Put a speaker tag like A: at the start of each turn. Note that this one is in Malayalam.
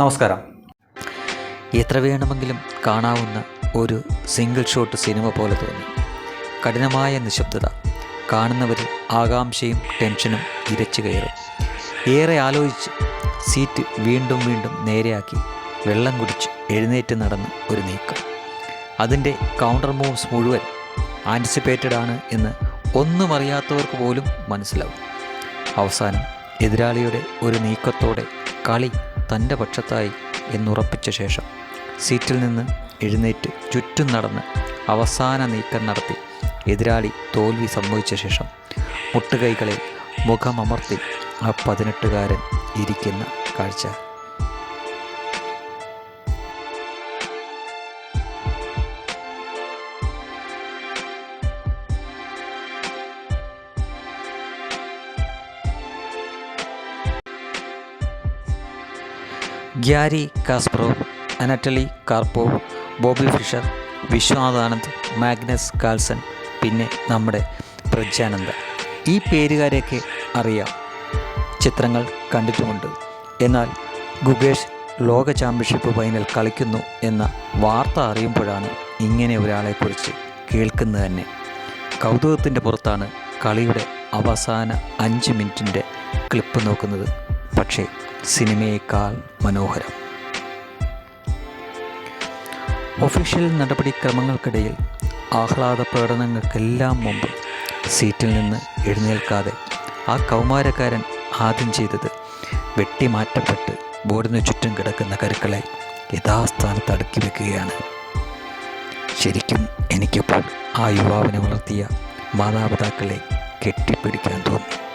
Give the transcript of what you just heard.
A: നമസ്കാരം. എത്ര വേണമെങ്കിലും കാണാവുന്ന ഒരു സിംഗിൾ ഷോട്ട് സിനിമ പോലെ തോന്നി. കഠിനമായ നിശബ്ദത കാണുന്നവരിൽ ആകാംക്ഷയും ടെൻഷനും ഇരച്ചു കയറും. ഏറെ ആലോചിച്ച് സീറ്റ് വീണ്ടും വീണ്ടും നേരെയാക്കി വെള്ളം കുടിച്ച് എഴുന്നേറ്റ് നടന്ന് ഒരു നീക്കം. അതിന്റെ കൗണ്ടർ മൂവ്സ് മുഴുവൻ ആന്റിസിപ്പേറ്റഡ് ആണ് എന്ന് ഒന്നും അറിയാത്തവർക്ക് പോലും മനസ്സിലാവും. അവസാനം എതിരാളിയുടെ ഒരു നീക്കത്തോടെ കളി തന്റെ പക്ഷത്തായി എന്നുറപ്പിച്ച ശേഷം സീറ്റിൽ നിന്ന് എഴുന്നേറ്റ് ചുറ്റും നടന്ന് അവസാന നീക്കം നടത്തി എതിരാളി തോൽവി സംഭവിച്ച ശേഷം മുട്ടുകൈകളിൽ മുഖമമർത്തി ആ പതിനെട്ടുകാരൻ ഇരിക്കുന്ന കാഴ്ച. Garry Kasparov Anatoly Karpov Bobby Fischer Viswanath Anand Magnus Carlsen പിന്നെ നമ്മുടെ പ്രജ്ഞാനന്ദ. ഈ പേരുകാരെയൊക്കെ അറിയാം. ചിത്രങ്ങൾ കണ്ടിട്ടുമുണ്ട്. എന്നാൽ ഗുഗേഷ് ലോക ചാമ്പ്യൻഷിപ്പ് ഫൈനൽ കളിക്കുന്നു എന്ന വാർത്ത അറിയുമ്പോഴാണ് ഇങ്ങനെ ഒരാളെക്കുറിച്ച് കേൾക്കുന്നത് തന്നെ. കൗതുകത്തിന്റെ പുറത്താണ് കളിയുടെ അവസാന അഞ്ച് മിനിറ്റിന്റെ ക്ലിപ്പ് നോക്കുന്നത്. പക്ഷേ സിനിമയേക്കാൾ മനോഹരം. ഒഫീഷ്യൽ നടപടിക്രമങ്ങൾക്കിടയിൽ ആഹ്ലാദ പ്രകടനങ്ങൾക്കെല്ലാം മുമ്പ് സീറ്റിൽ നിന്ന് എഴുന്നേൽക്കാതെ ആ കൗമാരക്കാരൻ ആദ്യം ചെയ്തത് വെട്ടിമാറ്റപ്പെട്ട് ബോർഡിന് ചുറ്റും കിടക്കുന്ന കരുക്കളെ യഥാസ്ഥാനത്ത് അടുക്കി വെക്കുകയാണ്. ശരിക്കും എനിക്കിപ്പോൾ ആ യുവാവിനെ വളർത്തിയ മാതാപിതാക്കളെ കെട്ടിപ്പിടിക്കാൻ തോന്നി.